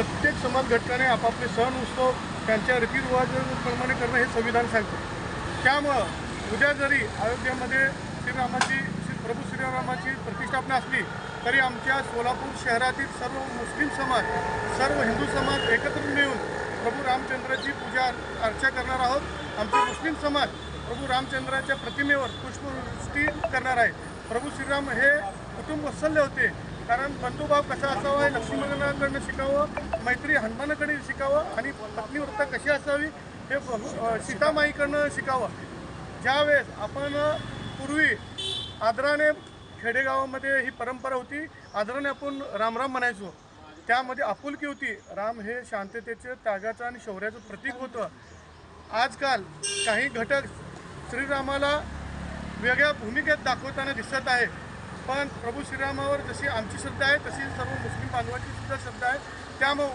प्रत्येक समाज घटकाने आपापले सण उत्सव त्यांच्या रीतिरिवाजाप्रमाणे करणं हे संविधान सांगतं. त्यामुळं उद्या जरी अयोध्येमध्ये श्रीरामाची श्री प्रभू श्रीरामाची प्रतिष्ठापना असली तरी आमच्या सोलापूर शहरातील सर्व मुस्लिम समाज सर्व हिंदू समाज एकत्र मिळून प्रभू रामचंद्राची पूजा अर्चा करणार आहोत. आमचे मुस्लिम समाज प्रभू रामचंद्राच्या प्रतिमेवर पुष्पवृष्टी करणार आहे प्रभू श्रीराम हे कुटुंब वत्सल्य होते. कारण बंधुभाव कसा असावा हे लक्ष्मीनारायणाकडनं शिकावं मैत्री हनुमानाकडे शिकावं आणि पत्नीव्रता कशी असावी हे सीतामाईकडनं शिकावं. ज्यावेळेस आपण पूर्वी आदराने खेडेगावामध्ये ही परंपरा होती आदराने आपण रामराम म्हणायचो. त्यामध्ये आपुलकी होती. राम हे शांततेचं त्यागाचं आणि शौर्याचं प्रतीक होतं. आजकाल काही घटक श्रीरामाला वेगळ्या भूमिकेत दाखवताना दिसत आहे पण प्रभू श्रीरामावर जशी आमची श्रद्धा आहे तशी सर्व मुस्लिम बांधवांची सुद्धा श्रद्धा आहे. त्यामुळे